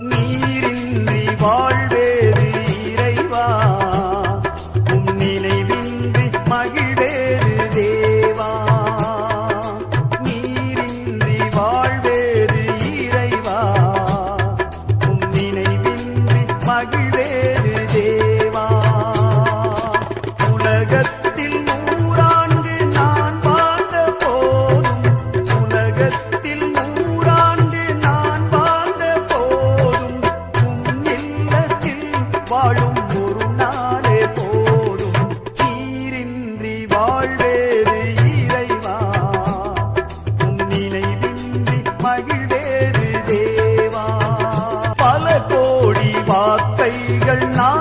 நீரின்றி வாழ்வேது இறைவா. உம் நினைவின்றி மகிழ்வேது தேவா. நீரின்றி வாழ்வேது இறைவா. உம் நினைவின்றி மகிழ்வேது தேவா. உலகத்தில் உலகத்தில் வழிகள் நான்